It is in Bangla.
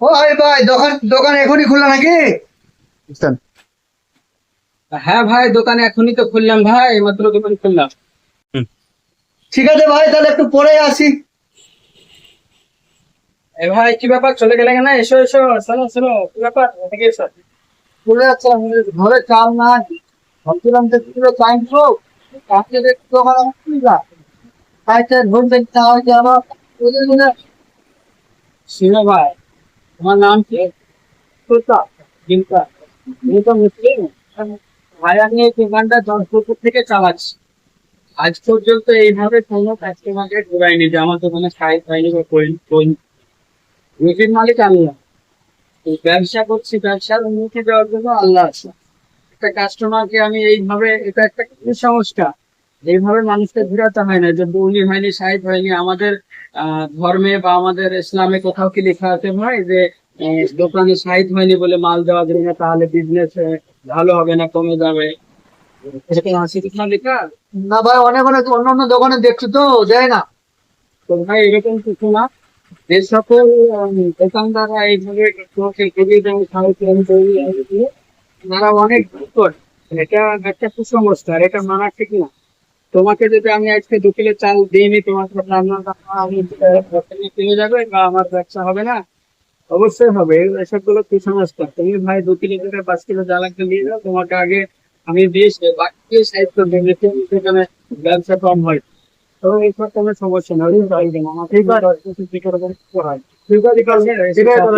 ও ভাই ভাই দোকান দোকান এখনই খুললা নাকি? হ্যাঁ ভাই দোকানে এখনই তো খুললাম ভাই মাত্র দোকান খুললাম। ঠিক আছে ভাই তাহলে একটু পরে আসি। এ ভাই কি ব্যাপার? চলে গেলে কেন? এসো এসো শোনো শোনো কি ব্যাপার? এদিকে এসো। চলে যাচ্ছে ঘরে চাল নাই। ভাবছিলাম যে কিলো চাই তো কাছে দেখতে দোকান আমার খুললা খাইতে ঘুম দেখতে হয় যে আমার ভাই তোমার নাম কি? তুমি তো মুসলিম। ভাই আমি এই দোকানটা দশ থেকে চালাচ্ছি। আজ পর্যন্ত এইভাবে কোনো কাস্টমারকে ঘুরাইনি যে আমার দোকানে সাইজ হয়নি বা কই- রুটির মালিক না। ব্যবসা করছি ব্যবসার উন্নতি দেওয়ার জন্য আল্লাহ আছে। একটা কাস্টমারকে আমি এইভাবে এটা একটা কুসংস্কার এইভাবে মানুষকে ঘুরাতে হয় না যে বৌনি হয়নি সাইজ হয়নি আমাদের ধর্মে বা আমাদের ইসলামে কোথাও কি লেখা আছে ভাই যে দোকানে সাইজ হয়নি বলে মাল দেওয়া যাবে না তাহলে বিজনেস ভালো হবে না কমে যাবে? না লেখা? না ভাই অনেক অনেক অন্য অন্য দোকানে দেখছি তো দেয় না। তো ভাই এরকম কিছু না। যে সকল দোকানদাররা এইভাবে তৈরি অনেক এটা একটা কুসংস্কার এটা মানা ঠিক না। তোমাকে যদি আমি আজকে দু কিলো চাল দিইনি তোমার আমি কিনে যাবে বা আমার ব্যবসা হবে না? অবশ্যই হবে। এসবগুলো কুসংস্কার তুমি ভাই দু কিলো থেকে পাঁচ কিলো চাল একটা নিয়ে যাও তোমাকে আগে আমি দিয়েছি বাকি সাইজ করবে সেখানে ব্যবসা কম হয়। তো এইসব কোনো সমস্যা আমার ঠিক আছে। ঠিক আছে